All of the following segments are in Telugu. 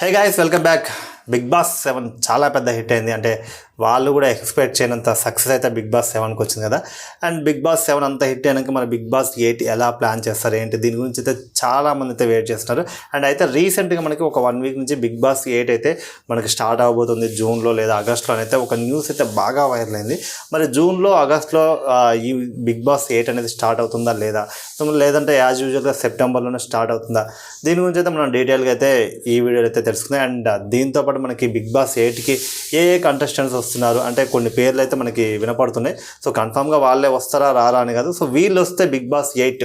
Hey guys, welcome back. Bigg Boss seven చాలా పెద్ద హిట్ అయింది. అంటే వాళ్ళు కూడా ఎక్స్పెక్ట్ చేయనంత సక్సెస్ అయితే బిగ్ బాస్ సెవెన్కి వచ్చింది కదా. అండ్ బిగ్ బాస్ సెవెన్ అంత హిట్ అయినాక మన బిగ్ బాస్ ఎయిట్ ఎలా ప్లాన్ చేస్తారు ఏంటి? దీని గురించి అయితే చాలా మంది అయితే వెయిట్ చేస్తున్నారు. అండ్ అయితే రీసెంట్గా మనకి ఒక వన్ వీక్ నుంచి బిగ్ బాస్ ఎయిట్ అయితే మనకి స్టార్ట్ అవబోతుంది జూన్లో లేదా ఆగస్ట్లో అయితే ఒక న్యూస్ అయితే బాగా వైరల్ అయింది. మరి జూన్లో ఆగస్ట్లో ఈ బిగ్ బాస్ ఎయిట్ అనేది స్టార్ట్ అవుతుందా లేదా? లేదంటే యాజ్ యూజువల్గా సెప్టెంబర్లోనే స్టార్ట్ అవుతుందా? దీని గురించి అయితే మనం డీటెయిల్గా అయితే ఈ వీడియోలో అయితే తెలుసుకుందాం. అండ్ దీంతో పాటు మనకి బిగ్ బాస్ ఎయిట్కి ఏ ఏ కంటెస్టెంట్స్ వస్తున్నారు? అంటే కొన్ని పేర్లు అయితే మనకి వినపడుతున్నాయి. సో కన్ఫామ్గా వాళ్ళే వస్తారా రారా అని కాదు. సో వీళ్ళు వస్తే బిగ్ బాస్ ఎయిట్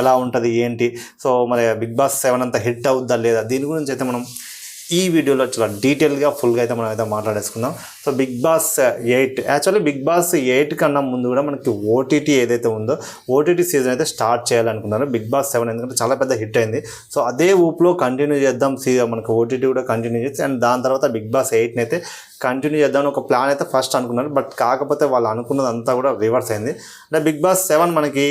ఎలా ఉంటుంది ఏంటి? సో మరి బిగ్ బాస్ సెవెన్ అంతా హిట్ అవుద్దా లేదా? దీని గురించి అయితే మనం ఈ వీడియోలో చాలా డీటెయిల్గా ఫుల్గా అయితే మనం అయితే మాట్లాడేసుకుందాం. So Bigg Boss eight actually Bigg Boss eight కన్నా ముందు కూడా మనకి ఓటీటీ ఏదైతే ఉందో ఓటీటీ సీజన్ అయితే స్టార్ట్ చేయాలనుకున్నారు. బిగ్ బాస్ సెవెన్ ఎందుకంటే చాలా పెద్ద హిట్ అయింది. సో అదే ఊపులో కంటిన్యూ చేద్దాం సీ మనకి ఓటీటీ కూడా కంటిన్యూ చేసి అండ్ దాని తర్వాత బిగ్ బాస్ ఎయిట్ని అయితే కంటిన్యూ చేద్దాం ఒక ప్లాన్ అయితే ఫస్ట్ అనుకున్నారు. బట్ కాకపోతే వాళ్ళు అనుకున్నది అంతా కూడా రివర్స్ అయింది. అంటే బిగ్ బాస్ సెవెన్ మనకి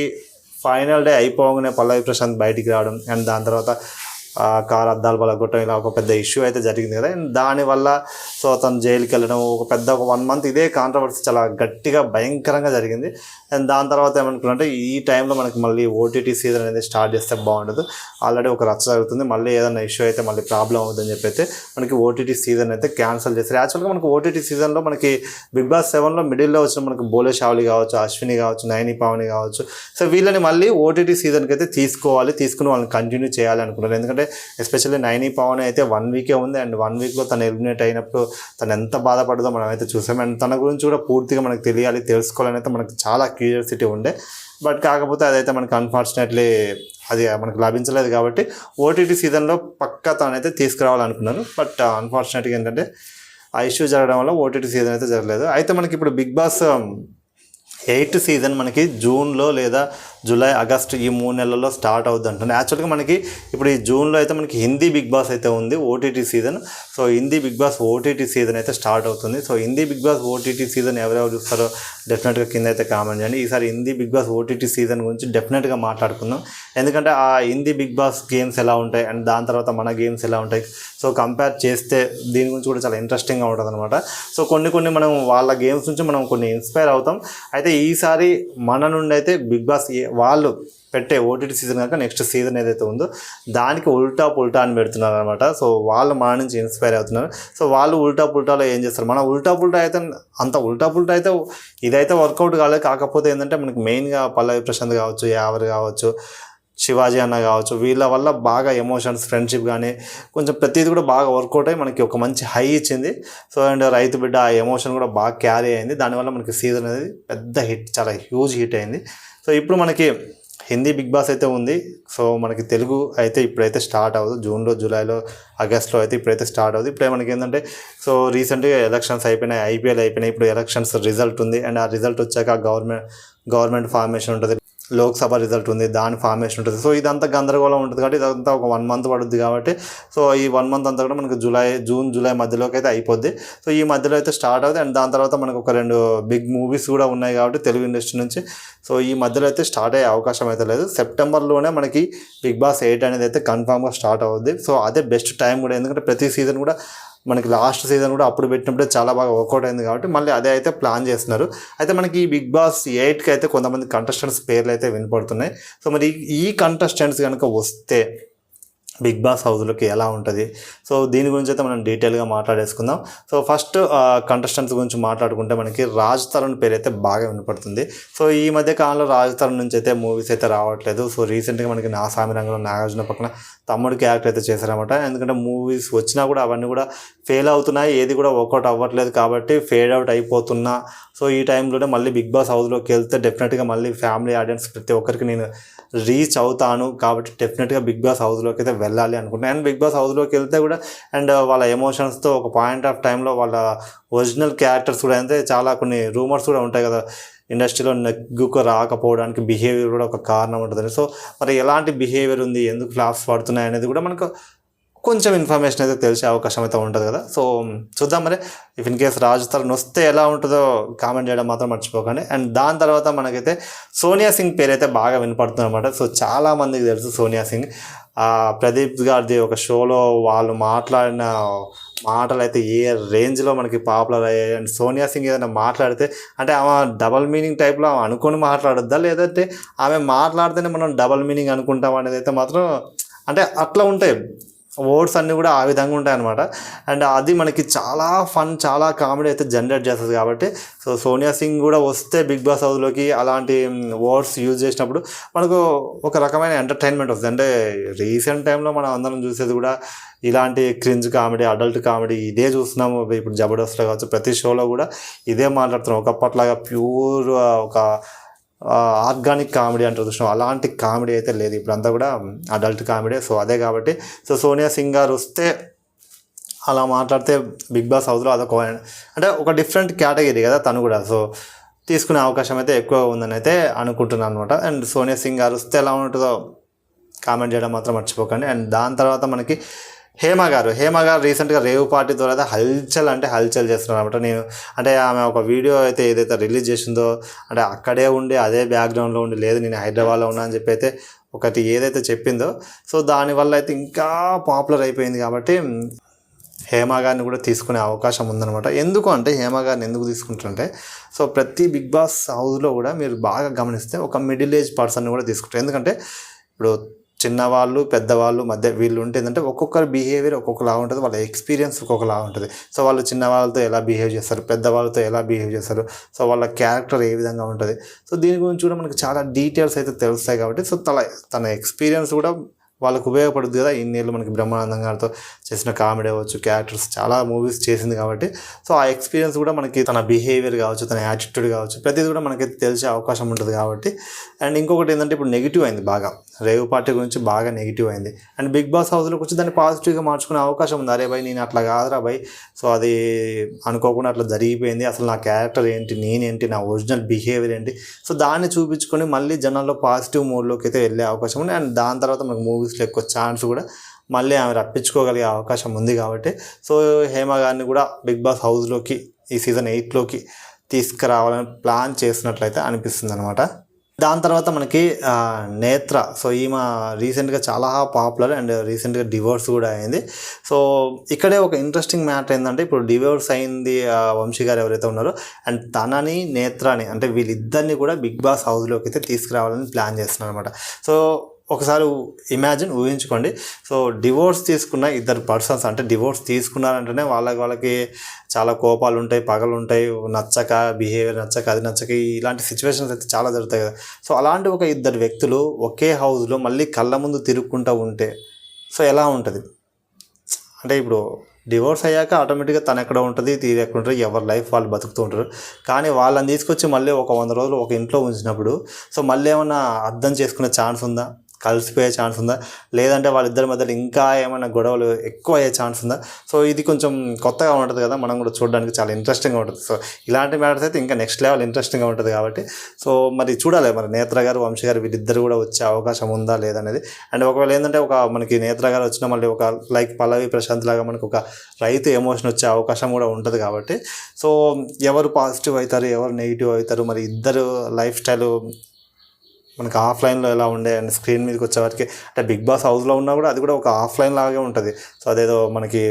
ఫైనల్ డే అయిపోగానే పల్లవి ప్రశాంత్ బయటికి రావడం అండ్ దాని తర్వాత కారు అద్దాలు పలగొట్టడం ఇలా ఒక పెద్ద ఇష్యూ అయితే జరిగింది కదా. అండ్ దానివల్ల సో అతను జైలుకి వెళ్ళడం ఒక పెద్ద ఒక వన్ మంత్ ఇదే కాంట్రవర్సీ చాలా గట్టిగా భయంకరంగా జరిగింది. అండ్ దాని తర్వాత ఏమనుకున్నారంటే ఈ టైంలో మనకి మళ్ళీ ఓటీటీ సీజన్ అనేది స్టార్ట్ చేస్తే బాగుండదు. ఆల్రెడీ ఒక రచ్చ జరుగుతుంది. మళ్ళీ ఏదైనా ఇష్యూ అయితే మళ్ళీ ప్రాబ్లం అవుతుందని చెప్పి అయితే మనకి ఓటీటీ సీజన్ అయితే క్యాన్సిల్ చేస్తారు యాక్చువల్గా మనకి ఓటీటీ సీజన్లో మనకి బిగ్ బాస్ సెవెన్లో మిడిల్లో వచ్చిన మనకి బోలే షావలి కావచ్చు అశ్విని కావచ్చు నైని పావని కావచ్చు. సో వీళ్ళని మళ్ళీ ఓటీటీ సీజన్కి అయితే తీసుకోవాలి తీసుకుని వాళ్ళని కంటిన్యూ చేయాలి అనుకున్నారు. ఎందుకంటే ఎస్పెషల్లీ నైని పవన్ అయితే వన్ వీకే ఉంది. అండ్ వన్ వీక్లో తను ఎలిమినేట్ అయినప్పుడు తను ఎంత బాధపడదో మనం అయితే చూసాం. అండ్ తన గురించి కూడా పూర్తిగా మనకు తెలియాలి తెలుసుకోవాలని అయితే మనకు చాలా క్యూరియాసిటీ ఉండే. బట్ కాకపోతే అదైతే మనకు అన్ఫార్చునేట్లీ అది మనకు లభించలేదు కాబట్టి ఓటీటీ సీజన్లో పక్కా తనైతే తీసుకురావాలనుకున్నాను. బట్ uh, అన్ఫార్చునేట్గా ఏంటంటే ఆ ఇష్యూ జరగడం వల్ల ఓటీటీ సీజన్ అయితే జరగలేదు. అయితే మనకి ఇప్పుడు Bigg Boss um, eighth season మనకి జూన్లో లేదా జూలై ఆగస్ట్ ఈ మూడు నెలల్లో స్టార్ట్ అవుద్ది అంటున్నాను యాక్చువల్గా మనకి ఇప్పుడు ఈ జూన్లో అయితే మనకి హిందీ బిగ్ బాస్ అయితే ఉంది OTT season. So Hindi Bigg Boss OTT season అయితే స్టార్ట్ అవుతుంది. So Hindi Bigg Boss OTT season ఎవరెవరు చూస్తారో డెఫినెట్గా కింద అయితే కామెంట్ చేయండి. ఈసారి Hindi Bigg Boss OTT season గురించి డెఫినెట్గా మాట్లాడుకుందాం. ఎందుకంటే ఆ హిందీ బిగ్ బాస్ గేమ్స్ ఎలా ఉంటాయి అండ్ దాని తర్వాత మన గేమ్స్ ఎలా ఉంటాయి. సో కంపేర్ చేస్తే దీని గురించి కూడా చాలా ఇంట్రెస్టింగ్గా ఉంటుంది అనమాట సో కొన్ని కొన్ని మనం వాళ్ళ గేమ్స్ నుంచి మనం కొన్ని ఇన్స్పైర్ అవుతాం. అయితే ఈసారి మన నుండి అయితే బిగ్ బాస్ ఏ- వాళ్ళు పెట్టే ఓటీటీ సీజన్ కనుక నెక్స్ట్ సీజన్ ఏదైతే ఉందో దానికి ఉల్టా పుల్టా అని పెడుతున్నారు అనమాట సో వాళ్ళు మన నుంచి ఇన్స్పైర్ అవుతున్నారు. సో వాళ్ళు ఉల్టా పుల్టాలో ఏం చేస్తారు? మన ఉల్టా పుల్టా అయితే అంత ఉల్టా పుల్టా అయితే ఇదైతే వర్కౌట్ కాలేదు కాకపోతే ఏంటంటే మనకి మెయిన్గా పల్లవి ప్రశాంత్ కావచ్చు యావర్ కావచ్చు శివాజీ అన్న కావచ్చు వీళ్ళ వల్ల బాగా ఎమోషన్స్ ఫ్రెండ్షిప్ కానీ కొంచెం ప్రతిదీ కూడా బాగా వర్కౌట్ అయ్యి మనకి ఒక మంచి హై ఇచ్చింది. సో అండ్ రైతు బిడ్డ ఆ ఎమోషన్ కూడా బాగా క్యారీ అయింది. దానివల్ల మనకి సీజన్ అనేది పెద్ద హిట్ చాలా హ్యూజ్ హిట్ అయింది. సో ఇప్పుడు మనకి హిందీ బిగ్ బాస్ అయితే ఉంది. సో మనకి తెలుగు అయితే ఇప్పుడైతే స్టార్ట్ అవ్వదు. జూన్లో జూలైలో ఆగస్ట్లో అయితే ఇప్పుడైతే స్టార్ట్ అవుతుంది ఇప్పుడే మనకి ఏంటంటే సో రీసెంట్గా ఎలక్షన్స్ అయిపోయినాయి ఐపీఎల్ అయిపోయినాయి. ఇప్పుడు ఎలక్షన్స్ రిజల్ట్ ఉంది. అండ్ ఆ రిజల్ట్ వచ్చాక గవర్నమెంట్ గవర్నమెంట్ ఫార్మేషన్ ఉంటుంది. లోక్సభ రిజల్ట్ ఉంది దాని ఫార్మేషన్ ఉంటుంది. సో ఇదంతా గందరగోళం ఉంటుంది కాబట్టి ఇదంతా ఒక వన్ మంత్ పడుద్ది కాబట్టి సో ఈ వన్ మంత్ అంతా కూడా మనకు జూలై జూన్ జూలై మధ్యలోకి అయితే అయిపోద్ది. సో ఈ మధ్యలో అయితే స్టార్ట్ అవుతుంది అండ్ దాని తర్వాత మనకు ఒక రెండు బిగ్ మూవీస్ కూడా ఉన్నాయి కాబట్టి తెలుగు ఇండస్ట్రీ నుంచి. సో ఈ మధ్యలో అయితే స్టార్ట్ అయ్యే అవకాశం అయితే లేదు. సెప్టెంబర్లోనే మనకి బిగ్ బాస్ ఎయిట్ అనేది అయితే కన్ఫామ్గా స్టార్ట్ అవుద్ది. సో అదే బెస్ట్ టైం కూడా. ఎందుకంటే ప్రతి సీజన్ కూడా మనకి లాస్ట్ సీజన్ కూడా అప్పుడు పెట్టినప్పుడే చాలా బాగా వర్కౌట్ అయింది కాబట్టి మళ్ళీ అదే అయితే ప్లాన్ చేస్తున్నారు. అయితే మనకి ఈ బిగ్ బాస్ ఎయిట్కి అయితే కొంతమంది కంటెస్టెంట్స్ పేర్లు అయితే వినపడుతున్నాయి. సో మరి ఈ కంటెస్టెంట్స్ కనుక వస్తే బిగ్ బాస్ హౌస్లోకి ఎలా ఉంటుంది? సో దీని గురించి అయితే మనం డీటెయిల్గా మాట్లాడేసుకుందాం. సో ఫస్ట్ కంటెస్టెంట్స్ గురించి మాట్లాడుకుంటే మనకి రాజ్ తరుణ్ పేరు అయితే బాగా వినపడుతుంది. సో ఈ మధ్య కాలంలో రాజ్ తరుణ్ నుంచి అయితే మూవీస్ అయితే రావట్లేదు. సో రీసెంట్గా మనకి నా సామి రంగంలో నాగార్జున పక్కన తమ్ముడు క్యారెక్టర్ అయితే చేశారనమాట ఎందుకంటే మూవీస్ వచ్చినా కూడా అవన్నీ కూడా ఫెయిల్ అవుతున్నాయి. ఏది కూడా వర్కౌట్ అవ్వట్లేదు కాబట్టి ఫేడ్ అవుట్ అయిపోతున్న సో ఈ టైంలోనే మళ్ళీ బిగ్ బాస్ హౌస్లోకి వెళ్తే డెఫినెట్గా మళ్ళీ ఫ్యామిలీ ఆడియన్స్ ప్రతి ఒక్కరికి నేను రీచ్ అవుతాను కాబట్టి డెఫినెట్గా బిగ్ బాస్ హౌస్లోకి అయితే వెళ్ళాలి అనుకుంటున్నాను అండ్ బిగ్ బాస్ హౌస్లోకి వెళ్తే కూడా అండ్ వాళ్ళ ఎమోషన్స్తో ఒక పాయింట్ ఆఫ్ టైంలో వాళ్ళ ఒరిజినల్ క్యారెక్టర్స్ కూడా అయితే చాలా కొన్ని రూమర్స్ కూడా ఉంటాయి కదా ఇండస్ట్రీలో నెగ్గుకు రాకపోవడానికి బిహేవియర్ కూడా ఒక కారణం ఉంటుంది సో మరి ఎలాంటి బిహేవియర్ ఉంది? ఎందుకు ఫ్లాప్స్ పడుతున్నాయి? అనేది కూడా మనకు కొంచెం ఇన్ఫర్మేషన్ అయితే తెలిసే అవకాశం అయితే ఉంటుంది కదా. సో చూద్దాం మరి. If in case Raju Tarun వస్తే ఎలా ఉంటుందో కామెంట్ చేయడం మాత్రం మర్చిపోకండి. అండ్ దాని తర్వాత మనకైతే సోనియా సింగ్ పేరు అయితే బాగా వినపడుతుంది అనమాట సో చాలామందికి తెలుసు సోనియా సింగ్. ప్రదీప్ గారిది ఒక షోలో వాళ్ళు మాట్లాడిన మాటలు అయితే ఏ రేంజ్లో మనకి పాపులర్ అయ్యాయి. అండ్ సోనియా సింగ్ ఏదైనా మాట్లాడితే అంటే ఆమె డబల్ మీనింగ్ టైప్లో ఆమె అనుకొని మాట్లాడద్దా? లేదంటే ఆమె మాట్లాడితేనే మనం డబల్ మీనింగ్ అనుకుంటాం అనేది అయితే మాత్రం అంటే అట్లా ఉంటాయి. వర్డ్స్ అన్నీ కూడా ఆ విధంగా ఉంటాయి అనమాట అండ్ అది మనకి చాలా ఫన్ చాలా కామెడీ అయితే జనరేట్ చేస్తుంది కాబట్టి సో సోనియా సింగ్ కూడా వస్తే బిగ్ బాస్ హౌస్లోకి అలాంటి వర్డ్స్ యూజ్ చేసినప్పుడు మనకు ఒక రకమైన ఎంటర్టైన్మెంట్ వస్తుంది. అంటే రీసెంట్ టైంలో మనం అందరం చూసేది కూడా ఇలాంటి క్రింజ్ కామెడీ అడల్ట్ కామెడీ ఇదే చూస్తున్నాము. ఇప్పుడు జబర్దస్త్లో కావచ్చు ప్రతి షోలో కూడా ఇదే మాట్లాడుతున్నాం. ఒకప్పట్లాగా ప్యూర్ ఒక ఆర్గానిక్ కామెడీ అంటారు చూసినాం అలాంటి కామెడీ అయితే లేదు. ఇప్పుడు అంతా కూడా అడల్ట్ కామెడీ. సో అదే కాబట్టి సో సోనియా సింగ్ గారు వస్తే అలా మాట్లాడితే బిగ్ బాస్ హౌస్లో అదొక అంటే ఒక డిఫరెంట్ కేటగిరీ కదా తను కూడా. సో తీసుకునే అవకాశం అయితే ఎక్కువ ఉందని అయితే అనుకుంటున్నాను అనమాట అండ్ సోనియా సింగ్ గారు వస్తే ఎలా ఉంటుందో కామెంట్ చేయడం మాత్రం మర్చిపోకండి. అండ్ దాని తర్వాత మనకి హేమ గారు హేమ గారు రీసెంట్గా రేవు పార్టీ ద్వారా హల్చల్ అంటే హల్చల్ చేస్తున్నారు అనమాట నేను అంటే ఆమె ఒక వీడియో అయితే ఏదైతే రిలీజ్ చేసిందో అంటే అక్కడే ఉండి అదే బ్యాక్గ్రౌండ్లో ఉండి లేదు నేను హైదరాబాద్లో ఉన్నా అని చెప్పి అయితే ఒకటి ఏదైతే చెప్పిందో సో దానివల్ల అయితే ఇంకా పాపులర్ అయిపోయింది కాబట్టి హేమ గారిని కూడా తీసుకునే అవకాశం ఉందనమాట ఎందుకు అంటే హేమ గారిని ఎందుకు తీసుకుంటారంటే సో ప్రతి బిగ్ బాస్ హౌస్లో కూడా మీరు బాగా గమనిస్తే ఒక మిడిల్ ఏజ్ పర్సన్ కూడా తీసుకుంటారు. ఎందుకంటే ఇప్పుడు చిన్నవాళ్ళు పెద్దవాళ్ళు మధ్య వీళ్ళు ఉంటే ఏంటంటే ఒక్కొక్కరి బిహేవియర్ ఒక్కొక్కలా ఉంటుంది వాళ్ళ ఎక్స్పీరియన్స్ ఒక్కొక్కలా ఉంటుంది. సో వాళ్ళు చిన్నవాళ్ళతో ఎలా బిహేవ్ చేస్తారు పెద్దవాళ్ళతో ఎలా బిహేవ్ చేస్తారు సో వాళ్ళ క్యారెక్టర్ ఏ విధంగా ఉంటుంది. సో దీని గురించి కూడా మనకి చాలా డీటెయిల్స్ అయితే తెలుస్తాయి కాబట్టి సో తన తన ఎక్స్పీరియన్స్ కూడా వాళ్ళకు ఉపయోగపడుతుంది కదా. ఇన్నేళ్ళు మనకి బ్రహ్మానందం గారితో చేసిన కామెడీ అవ్వచ్చు క్యారెక్టర్స్ చాలా మూవీస్ చేసింది కాబట్టి. సో ఆ ఎక్స్పీరియన్స్ కూడా మనకి తన బిహేవియర్ కావచ్చు తన యాటిట్యూడ్ కావచ్చు ప్రతిదీ కూడా మనకి తెలిసే అవకాశం ఉంటుంది కాబట్టి. అండ్ ఇంకొకటి ఏంటంటే ఇప్పుడు నెగిటివ్ అయింది బాగా. రేవు పార్టీ గురించి బాగా నెగిటివ్ అయింది. అండ్ బిగ్ బాస్ హౌస్లోకి వచ్చి దాన్ని పాజిటివ్గా మార్చుకునే అవకాశం ఉంది. అరే భయ్ నేను అట్లా కాదురా భయ్. సో అది అనుకోకుండా అట్లా జరిగిపోయింది. అసలు నా క్యారెక్టర్ ఏంటి నేనేంటి నా ఒరిజినల్ బిహేవియర్ ఏంటి? సో దాన్ని చూపించుకొని మళ్ళీ జనాల్లో పాజిటివ్ మూడ్లోకి అయితే వెళ్ళే అవకాశం ఉంది. అండ్ దాని తర్వాత మనకు మూవీస్లో ఎక్కువ ఛాన్స్ కూడా మళ్ళీ ఆమె రప్పించుకోగలిగే అవకాశం ఉంది కాబట్టి. సో హేమ గారిని కూడా బిగ్ బాస్ హౌస్లోకి ఈ సీజన్ ఎయిట్లోకి తీసుకురావాలని ప్లాన్ చేసినట్లయితే అనిపిస్తుంది అనమాట దాని తర్వాత మనకి నేత్ర. సో ఈమె రీసెంట్గా చాలా పాపులర్ అండ్ రీసెంట్గా డివోర్స్ కూడా అయింది. సో ఇక్కడే ఒక ఇంట్రెస్టింగ్ మ్యాటర్ ఏంటంటే ఇప్పుడు డివోర్స్ అయింది వంశీ గారు ఎవరైతే ఉన్నారో అండ్ తనని నేత్రని అంటే వీళ్ళిద్దరిని కూడా బిగ్ బాస్ హౌస్లోకి అయితే తీసుకురావాలని ప్లాన్ చేస్తున్నారు అనమాట సో ఒకసారి ఇమాజిన్ ఊహించుకోండి. సో డివోర్స్ తీసుకున్న ఇద్దరు పర్సన్స్ అంటే డివోర్స్ తీసుకున్నారంటేనే వాళ్ళకి వాళ్ళకి చాలా కోపాలు ఉంటాయి పగలు ఉంటాయి నచ్చక బిహేవియర్ నచ్చక అది నచ్చక ఇలాంటి సిచ్యువేషన్స్ అయితే చాలా జరుగుతాయి కదా. సో అలాంటి ఒక ఇద్దరు వ్యక్తులు ఒకే హౌస్లో మళ్ళీ కళ్ళ ముందు తిరుక్కుంటూ ఉంటే సో ఎలా ఉంటుంది? అంటే ఇప్పుడు డివోర్స్ అయ్యాక ఆటోమేటిక్గా తను ఎక్కడ ఉంటుంది తీరు ఎక్కడ ఉంటుంది ఎవరి లైఫ్ వాళ్ళు బతుకుతూ ఉంటారు. కానీ వాళ్ళని తీసుకొచ్చి మళ్ళీ ఒక వంద రోజులు ఒక ఇంట్లో ఉంచినప్పుడు సో మళ్ళీ ఏమన్నా అర్థం చేసుకునే ఛాన్స్ ఉందా? కలిసిపోయే ఛాన్స్ ఉందా? లేదంటే వాళ్ళిద్దరి మధ్యలో ఇంకా ఏమైనా గొడవలు ఎక్కువ అయ్యే ఛాన్స్ ఉందా? సో ఇది కొంచెం కొత్తగా ఉంటుంది కదా మనం కూడా చూడడానికి చాలా ఇంట్రెస్టింగ్గా ఉంటుంది. సో ఇలాంటి మ్యాటర్స్ అయితే ఇంకా నెక్స్ట్ లెవెల్ ఇంట్రెస్టింగ్గా ఉంటుంది కాబట్టి. సో మరి చూడాలి మరి నేత్ర గారు వంశీ గారు వీళ్ళిద్దరు కూడా వచ్చే అవకాశం ఉందా లేదనేది అండ్ ఒకవేళ ఏంటంటే ఒక మనకి నేత్ర గారు వచ్చిన మళ్ళీ ఒక లైక్ పల్లవి ప్రశాంత్ లాగా మనకు ఒక రైతు ఎమోషన్ వచ్చే అవకాశం కూడా ఉంటుంది కాబట్టి. సో ఎవరు పాజిటివ్ అవుతారు ఎవరు నెగిటివ్ అవుతారు మరి ఇద్దరు లైఫ్ స్టైల్ మనకి ఆఫ్లైన్లో ఎలా ఉండే అండ్ స్క్రీన్ మీదకి వచ్చేవారికి అంటే బిగ్ బాస్ హౌస్లో ఉన్నా కూడా అది కూడా ఒక ఆఫ్లైన్ లాగే ఉంటుంది. సో అదేదో మనకి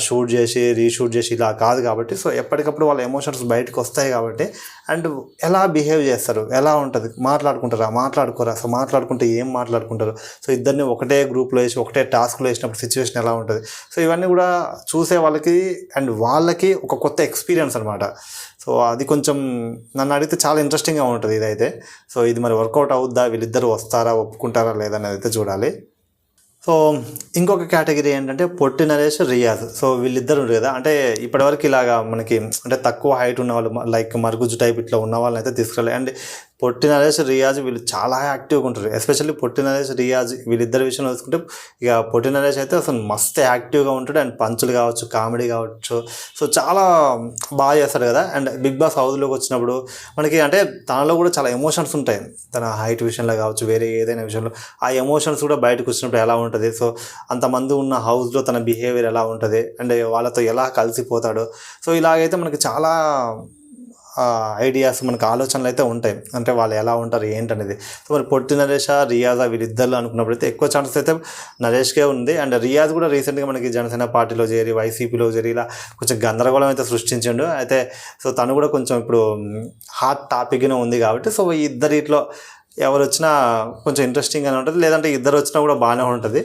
షూట్ చేసి రీషూట్ చేసి ఇలా కాదు కాబట్టి సో ఎప్పటికప్పుడు వాళ్ళ ఎమోషన్స్ బయటకు వస్తాయి కాబట్టి అండ్ ఎలా బిహేవ్ చేస్తారు? ఎలా ఉంటుంది? మాట్లాడుకుంటారా? మాట్లాడుకోరా? సో మాట్లాడుకుంటే ఏం మాట్లాడుకుంటారు? సో ఇద్దరిని ఒకటే గ్రూప్లో వేసి ఒకటే టాస్క్లో వేసినప్పుడు సిచ్యువేషన్ ఎలా ఉంటుంది? సో ఇవన్నీ కూడా చూసే వాళ్ళకి అండ్ వాళ్ళకి ఒక కొత్త ఎక్స్పీరియన్స్ అనమాట సో అది కొంచెం నన్ను అడిగితే చాలా ఇంట్రెస్టింగ్గా ఉంటుంది ఇదైతే. సో ఇది మరి వర్కౌట్ అవుద్దా? వీళ్ళిద్దరు వస్తారా? ఒప్పుకుంటారా? లేదనేది అయితే చూడాలి. సో ఇంకొక కేటగిరీ ఏంటంటే పొట్టి నరేష్ రియాజ్. సో వీళ్ళిద్దరు ఉంటారు కదా. అంటే ఇప్పటివరకు ఇలాగా మనకి అంటే తక్కువ హైట్ ఉన్న వాళ్ళు లైక్ మరుగుజ్జు టైప్ ఇట్లా ఉన్న వాళ్ళని అయితే తీసుకురాలి. అండ్ పొట్టి నరేష్ రియాజ్ వీళ్ళు చాలా యాక్టివ్గా ఉంటారు. ఎస్పెషల్లీ పొట్టి నరేష్ రియాజ్ వీళ్ళిద్దరి విషయంలో చూసుకుంటే ఇక పొట్టి నరేష్ అయితే అసలు మస్తు యాక్టివ్గా ఉంటాడు. అండ్ పంచులు కావచ్చు కామెడీ కావచ్చు. సో చాలా బాగా చేస్తాడు కదా. అండ్ బిగ్ బాస్ హౌస్లోకి వచ్చినప్పుడు మనకి అంటే తనలో కూడా చాలా ఎమోషన్స్ ఉంటాయి. తన హైట్ విషయంలో కావచ్చు వేరే ఏదైనా విషయంలో ఆ ఎమోషన్స్ కూడా బయటకు వచ్చినప్పుడు ఎలా ఉంటుంది? సో అంతమంది ఉన్న హౌస్లో తన బిహేవియర్ ఎలా ఉంటుంది? అండ్ వాళ్ళతో ఎలా కలిసిపోతాడు? సో ఇలాగైతే మనకి చాలా ఐడియాస్ మనకు ఆలోచనలు అయితే ఉంటాయి. అంటే వాళ్ళు ఎలా ఉంటారు ఏంటనేది. సో మరి పొట్టి నరేష రియాజా వీళ్ళిద్దరు అనుకున్నప్పుడు అయితే ఎక్కువ ఛాన్సెస్ అయితే నరేష్కే ఉంది. అండ్ రియాజ్ కూడా రీసెంట్గా మనకి జనసేన పార్టీలో చేరి వైసీపీలో చేరి ఇలా కొంచెం గందరగోళం అయితే సృష్టించిండు. అయితే సో తను కూడా కొంచెం ఇప్పుడు హాట్ టాపిక్గానే ఉంది కాబట్టి సో ఈ ఇద్దరిట్లో ఎవరు వచ్చినా కొంచెం ఇంట్రెస్టింగ్గానే ఉంటుంది. లేదంటే ఇద్దరు వచ్చినా కూడా బాగానే ఉంటుంది.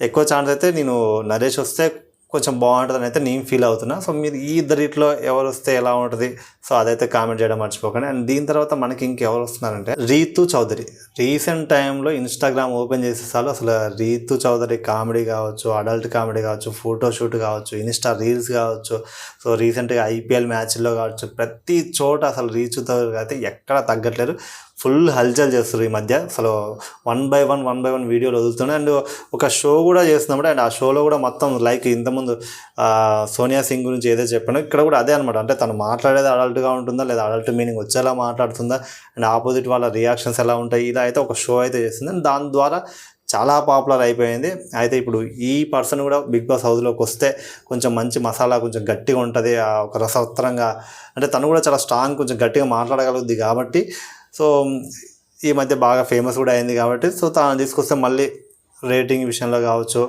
ఎక్కువ ఛాన్స్ అయితే నేను నరేష్ వస్తే కొంచెం బాగుంటుందని అయితే నేను ఫీల్ అవుతున్నా. సో మీరు ఈ ఇద్దరిట్లో ఎవరు వస్తే ఎలా ఉంటుంది? సో అదైతే కామెంట్ చేయడం మర్చిపోకండి. అండ్ దీని తర్వాత మనకి ఇంకెవరు వస్తున్నారంటే రీతు చౌదరి. రీసెంట్ టైంలో ఇన్స్టాగ్రామ్ ఓపెన్ చేసేసారు అసలు రీతు చౌదరి కామెడీ కావచ్చు అడల్ట్ కామెడీ కావచ్చు ఫోటో షూట్ కావచ్చు ఇన్స్టా రీల్స్ కావచ్చు సో రీసెంట్గా ఐపీఎల్ మ్యాచ్ల్లో కావచ్చు ప్రతి చోట అసలు రీచ్ అయితే ఎక్కడ తగ్గట్లేరు ఫుల్ హల్చల్ చేస్తారు ఈ మధ్య. అసలు one by one one by one వీడియోలు వదులుతున్నాయి అండ్ ఒక షో కూడా చేస్తున్నప్పుడు అండ్ ఆ షోలో కూడా మొత్తం లైక్ ఇంతకుముందు సోనియా సింగ్ గురించి ఏదో చెప్పానో. ఇక్కడ కూడా అదే అనమాట అంటే తను మాట్లాడేది అడల్ట్గా ఉంటుందా లేదా అడల్ట్ మీనింగ్ వచ్చేలా మాట్లాడుతుందా అండ్ ఆపోజిట్ వాళ్ళ రియాక్షన్స్ ఎలా ఉంటాయి? ఇలా అయితే ఒక షో అయితే చేస్తుంది అండ్ దాని ద్వారా చాలా పాపులర్ అయిపోయింది. అయితే ఇప్పుడు ఈ పర్సన్ కూడా బిగ్ బాస్ హౌస్లోకి వస్తే కొంచెం మంచి మసాలా కొంచెం గట్టిగా ఉంటుంది. ఆ ఒక రసవత్తరంగా అంటే తను కూడా చాలా స్ట్రాంగ్ కొంచెం గట్టిగా మాట్లాడగలుగుద్ది కాబట్టి సో ఈ మధ్య బాగా ఫేమస్ కూడా అయింది కాబట్టి సో తను తీసుకొస్తే మళ్ళీ రేటింగ్ విషయంలో కావచ్చు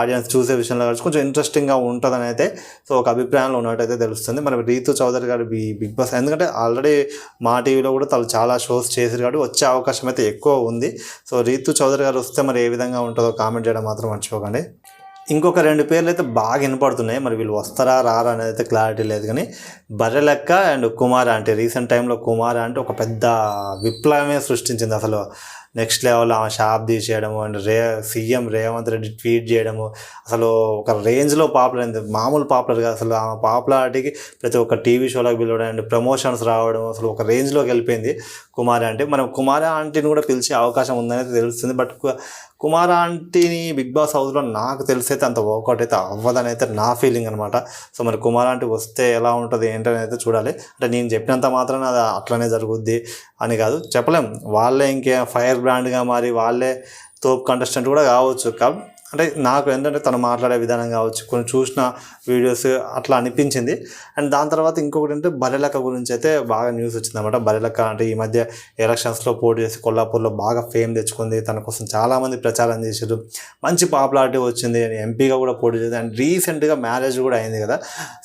ఆడియన్స్ చూసే విషయంలో కావచ్చు కొంచెం ఇంట్రెస్టింగ్గా ఉంటుందని అయితే సో ఒక అభిప్రాయంలో ఉన్నట్టయితే తెలుస్తుంది. మరి రీతు చౌదరి గారు బి బిగ్ బాస్ ఎందుకంటే ఆల్రెడీ మా టీవీలో కూడా తను చాలా షోస్ చేశారు కాబట్టి వచ్చే అవకాశం అయితే ఎక్కువ ఉంది. సో రీతు చౌదరి గారు వస్తే మరి ఏ విధంగా ఉంటుందో కామెంట్ చేయడం మాత్రం మర్చిపోకండి. ఇంకొక రెండు పేర్లు అయితే బాగా వినపడుతున్నాయి. మరి వీళ్ళు వస్తారా రారా అనేది అయితే క్లారిటీ లేదు కానీ బర్రెలెక్క అండ్ కుమార అంటే రీసెంట్ టైంలో కుమార అంటే ఒక పెద్ద విప్లవమే సృష్టించింది అసలు. నెక్స్ట్ లెవెల్ ఆమె షాప్ తీసేయడము అండ్ రే సీఎం రేవంత్ రెడ్డి ట్వీట్ చేయడము. అసలు ఒక రేంజ్లో పాపులర్ అయింది. మామూలు పాపులర్ కాదు. అసలు ఆమె పాపులారిటీకి ప్రతి ఒక్క టీవీ షోలకు పిలవడం అండ్ ప్రమోషన్స్ రావడం అసలు ఒక రేంజ్లోకి వెళ్ళిపోయింది కుమారి అంటే. మనం కుమారి ఆంటీని కూడా పిలిచే అవకాశం ఉందనేది తెలుస్తుంది. బట్ కుమార్ ఆంటీని బిగ్ బాస్ హౌస్లో నాకు తెలిసైతే అంత వర్కౌట్ అయితే అవ్వదని అయితే నా ఫీలింగ్ అనమాట సో మరి కుమార్ ఆంటీ వస్తే ఎలా ఉంటుంది ఏంటని అయితే చూడాలి. అంటే నేను చెప్పినంత మాత్రాన అది అట్లనే జరుగుద్ది అని కాదు. చెప్పలేం. వాళ్ళే ఇంకే ఫైర్ బ్రాండ్గా మారి వాళ్ళే తోపు కంటెస్టెంట్ కూడా కావచ్చు. కాబట్టి అంటే నాకు ఏంటంటే తను మాట్లాడే విధానం కావచ్చు కొన్ని చూసిన వీడియోస్ అట్లా అనిపించింది. అండ్ దాని తర్వాత ఇంకొకటి అంటే బరెలక్క గురించి అయితే బాగా న్యూస్ వచ్చింది అనమాట బరెలక్క అంటే ఈ మధ్య ఎలక్షన్స్లో పోటీ చేసి కొల్లాపూర్లో బాగా ఫేమ్ తెచ్చుకుంది. తన కోసం చాలామంది ప్రచారం చేశారు మంచి పాపులారిటీ వచ్చింది. ఎంపీగా కూడా పోటీ చేసింది. అండ్ రీసెంట్గా మ్యారేజ్ కూడా అయింది కదా.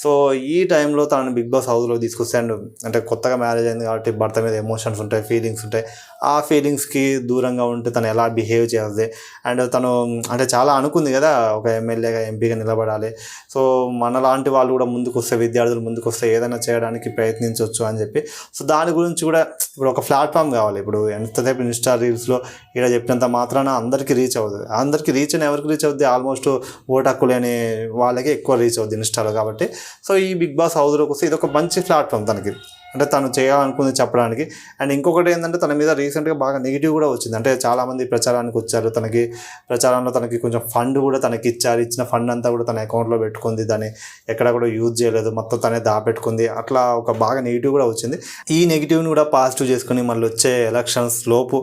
సో ఈ టైంలో తనని బిగ్ బాస్ హౌస్లో తీసుకొస్తే అండ్ అంటే కొత్తగా మ్యారేజ్ అయింది కాబట్టి భర్త మీద ఎమోషన్స్ ఉంటాయి ఫీలింగ్స్ ఉంటాయి. ఆ ఫీలింగ్స్కి దూరంగా ఉంటే తను ఎలా బిహేవ్ చేస్తుంది అండ్ తను అంటే చాలా అనుకుంది కదా ఒక ఎమ్మెల్యేగా ఎంపీగా నిలబడాలి. సో మనలాంటి వాళ్ళు కూడా ముందుకు వస్తే విద్యార్థులు ముందుకు వస్తే ఏదైనా చేయడానికి ప్రయత్నించవచ్చు అని చెప్పి. సో దాని గురించి కూడా ఇప్పుడు ఒక ప్లాట్ఫామ్ కావాలి. ఇప్పుడు ఎంతసేపు ఇన్స్టా రీల్స్లో ఇక్కడ చెప్పినంత మాత్రాన అందరికీ రీచ్ అవుతుంది అందరికీ రీచ్ అని ఎవరికి రీచ్ అవుద్ది? ఆల్మోస్ట్ ఓట్ లేని వాళ్ళకి ఎక్కువ రీచ్ అవుద్ది ఇన్స్టాలో కాబట్టి. సో ఈ బిగ్ బాస్ హౌస్లోకి వస్తే ఇది ఒక మంచి ప్లాట్ఫామ్ తనకి. అంటే తను చేయాలనుకుంది చెప్పడానికి. అండ్ ఇంకొకటి ఏంటంటే తన మీద రీసెంట్గా బాగా నెగిటివ్ కూడా వచ్చింది. అంటే చాలామంది ప్రచారానికి వచ్చారు. తనకి ప్రచారంలో తనకి కొంచెం ఫండ్ కూడా తనకి ఇచ్చారు. ఇచ్చిన ఫండ్ అంతా కూడా తన అకౌంట్లో పెట్టుకుంది. దాన్ని ఎక్కడ కూడా యూజ్ చేయలేదు. మొత్తం తనే దాపెట్టుకుంది. అట్లా ఒక బాగా నెగిటివ్ కూడా వచ్చింది. ఈ నెగిటివ్ని కూడా పాజిటివ్ చేసుకుని మళ్ళీ వచ్చే ఎలక్షన్స్ లోపు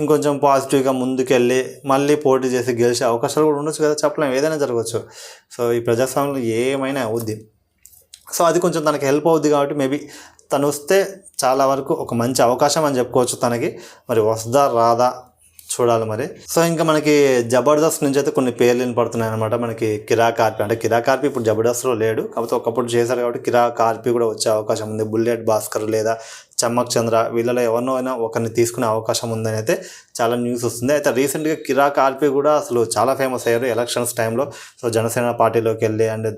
ఇంకొంచెం పాజిటివ్గా ముందుకెళ్ళి మళ్ళీ పోటీ చేసి గెలిచే అవకాశాలు కూడా ఉండొచ్చు కదా చెప్పలేము ఏదైనా జరగవచ్చు సో ఈ ప్రజాస్వామ్యంలో ఏమైనా అవుద్ది. సో అది కొంచెం తనకి హెల్ప్ అవుద్ది కాబట్టి మేబీ తను వస్తే చాలా వరకు ఒక మంచి అవకాశం అని చెప్పుకోవచ్చు తనకి. మరి వస్తుందా రాదా చూడాలి మరి. సో ఇంకా మనకి జబర్దస్త్ నుంచి అయితే కొన్ని పేర్లు వినపడుతున్నాయి అనమాట మనకి కిరా కార్పి. అంటే కిరా కార్పి ఇప్పుడు జబర్దస్త్లో లేడు. కాకపోతే ఒకప్పుడు చేశారు కాబట్టి కిరా కార్పి కూడా వచ్చే అవకాశం ఉంది. బుల్లెట్ భాస్కర్ లేదా చమ్మక్ చంద్ర వీళ్ళలో ఎవరినో అయినా ఒకరిని తీసుకునే అవకాశం ఉందని అయితే చాలా న్యూస్ వస్తుంది. అయితే రీసెంట్గా కిరా కార్పి కూడా అసలు చాలా ఫేమస్ అయ్యారు ఎలక్షన్స్ టైంలో. సో జనసేన పార్టీలోకి వెళ్ళి అండ్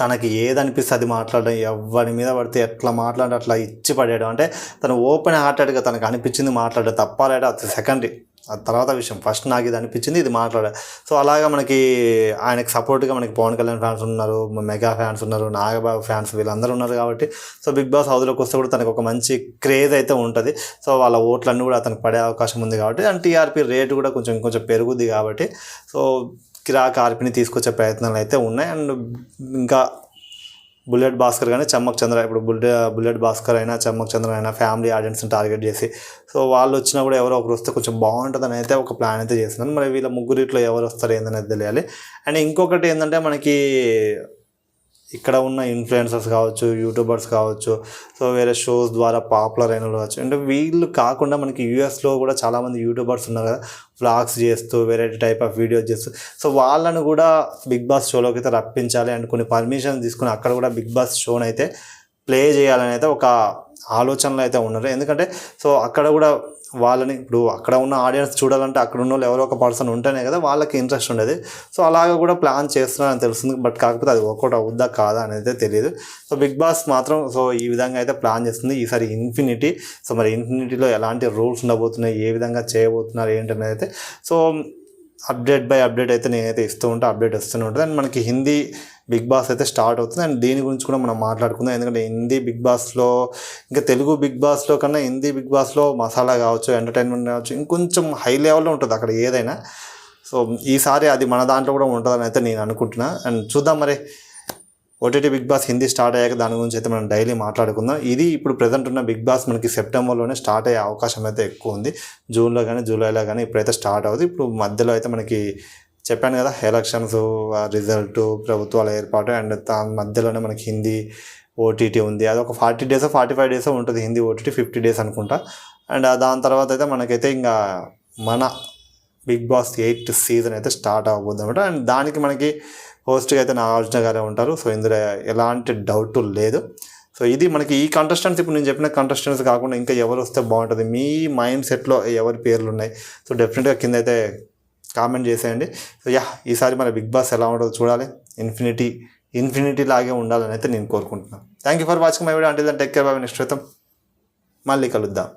తనకి ఏదనిపిస్తే అది మాట్లాడడం ఎవరి మీద పడితే ఎట్లా మాట్లాడి అట్లా ఇచ్చి పడేయడం. అంటే తను ఓపెన్ హార్టెడ్గా తనకు అనిపించింది మాట్లాడడం తప్పాలేట అది సెకండరీ. ఆ తర్వాత విషయం. ఫస్ట్ నాకు ఇది అనిపించింది ఇది మాట్లాడా. సో అలాగా మనకి ఆయనకి సపోర్ట్గా మనకి పవన్ కళ్యాణ్ ఫ్యాన్స్ ఉన్నారు మెగా ఫ్యాన్స్ ఉన్నారు నాగబాబు ఫ్యాన్స్ వీళ్ళందరూ ఉన్నారు కాబట్టి. సో బిగ్ బాస్ హౌస్లోకి వస్తే కూడా తనకు ఒక మంచి క్రేజ్ అయితే ఉంటుంది. సో వాళ్ళ ఓట్లన్నీ కూడా అతనికి పడే అవకాశం ఉంది కాబట్టి. అండ్ టీఆర్పీ రేటు కూడా కొంచెం కొంచెం పెరుగుద్ది కాబట్టి. సో కిరాక్ ఆర్పిని తీసుకొచ్చే ప్రయత్నాలు అయితే ఉన్నాయి. అండ్ ఇంకా బుల్లెట్ భాస్కర్ కానీ చమ్మక్ చంద్ర ఇప్పుడు బుల్లెట్ బుల్లెట్ భాస్కర్ అయినా చమ్మక్ చంద్ర అయినా ఫ్యామిలీ ఆడియన్స్ని టార్గెట్ చేసి సో వాళ్ళు వచ్చినప్పుడు ఎవరో ఒకరు వస్తే కొంచెం బాగుంటుందని అయితే ఒక ప్లాన్ అయితే చేస్తున్నాను మరి వీళ్ళ ముగ్గురిట్లో ఎవరు వస్తారు ఏందనేది తెలియాలి. అండ్ ఇంకొకటి ఏంటంటే మనకి ఇక్కడ ఉన్న ఇన్ఫ్లుయెన్సర్స్ కావచ్చు యూట్యూబర్స్ కావచ్చు సో వేరే షోస్ ద్వారా పాపులర్ అయిన వాళ్ళు కావచ్చు. అంటే వీళ్ళు కాకుండా మనకి యూఎస్లో కూడా చాలామంది యూట్యూబర్స్ ఉన్నారు కదా వ్లాగ్స్ చేస్తూ వెరైటీ టైప్ ఆఫ్ వీడియోస్ చేస్తూ. సో వాళ్ళను కూడా బిగ్ బాస్ షోలోకి అయితే రప్పించాలి అండ్ కొన్ని పర్మిషన్ తీసుకుని అక్కడ కూడా బిగ్ బాస్ షోనైతే అయితే ప్లే చేయాలని అయితే ఒక ఆలోచనలు అయితే ఉన్నారు. ఎందుకంటే సో అక్కడ కూడా వాళ్ళని ఇప్పుడు అక్కడ ఉన్న ఆడియన్స్ చూడాలంటే అక్కడ ఉన్న వాళ్ళు ఎవరో ఒక పర్సన్ ఉంటేనే కదా వాళ్ళకి ఇంట్రెస్ట్ ఉండేది. సో అలాగ కూడా ప్లాన్ చేస్తున్నారని తెలుస్తుంది. బట్ కాకపోతే అది ఒక్కొక్కటి అవుద్దా కాదా అనేది అయితే తెలియదు. సో బిగ్ బాస్ మాత్రం సో ఈ విధంగా అయితే ప్లాన్ చేస్తుంది. ఈసారి ఇన్ఫినిటీ సో మరి ఇన్ఫినిటీలో ఎలాంటి రూల్స్ ఉండబోతున్నాయి ఏ విధంగా చేయబోతున్నారు ఏంటనేది అయితే సో అప్డేట్ బై అప్డేట్ అయితే నేనైతే ఇస్తూ ఉంటా అప్డేట్ వస్తూనే ఉంటుంది అండ్ మనకి హిందీ బిగ్ బాస్ అయితే స్టార్ట్ అవుతుంది. అండ్ దీని గురించి కూడా మనం మాట్లాడుకుందాం. ఎందుకంటే హిందీ బిగ్ బాస్లో ఇంకా తెలుగు బిగ్ బాస్లో కన్నా హిందీ బిగ్ బాస్లో మసాలా కావచ్చు ఎంటర్టైన్మెంట్ కావచ్చు ఇంకొంచెం హై లెవెల్లో ఉంటుంది అక్కడ ఏదైనా. సో ఈసారి అది మన దాంట్లో కూడా ఉంటుందని అయితే నేను అనుకుంటున్నా. అండ్ చూద్దాం మరి OTT Bigg Boss Hindi start అయ్యాక దాని గురించి అయితే మనం డైలీ మాట్లాడుకుందాం. ఇది ఇప్పుడు ప్రజెంట్ ఉన్న బిగ్ బాస్ మనకి సెప్టెంబర్లోనే స్టార్ట్ అయ్యే అవకాశం అయితే ఎక్కువ ఉంది. జూన్లో కానీ జూలైలో కానీ ఇప్పుడైతే స్టార్ట్ అవుతుంది ఇప్పుడు మధ్యలో అయితే మనకి చెప్పాను కదా ఎలక్షన్స్ రిజల్ట్ ప్రభుత్వాల ఏర్పాటు అండ్ దాని మధ్యలోనే మనకి హిందీ ఓటీటీ ఉంది. అది ఒక forty days forty five days ఉంటుంది హిందీ ఓటీటీ ఫిఫ్టీ డేస్ అనుకుంటా. అండ్ దాని తర్వాత అయితే మనకైతే ఇంకా మన బిగ్ బాస్ ఎయిత్ సీజన్ అయితే స్టార్ట్ అవబోద్ది అనమాట అండ్ దానికి మనకి హోస్ట్గా అయితే నాగార్జున గారే ఉంటారు. సో ఇందులో ఎలాంటి డౌట్ లేదు. సో ఇది మనకి ఈ కంటెస్టెంట్స్ ఇప్పుడు నేను చెప్పిన కంటెస్టెంట్స్ కాకుండా ఇంకా ఎవరు వస్తే బాగుంటుంది? మీ మైండ్ సెట్లో ఎవరి పేర్లు ఉన్నాయి? సో డెఫినెట్గా కింద అయితే కామెంట్ చేసేయండి. సో యా ఈసారి మన బిగ్ బాస్ ఎలా ఉంటుందో చూడాలి. ఇన్ఫినిటీ ఇన్ఫినిటీ లాగే ఉండాలని అయితే నేను కోరుకుంటున్నాను. Thank you for watching my video అంటే టెక్ కేర్ బాబు నెక్స్ట్ మళ్ళీ కలుద్దాం.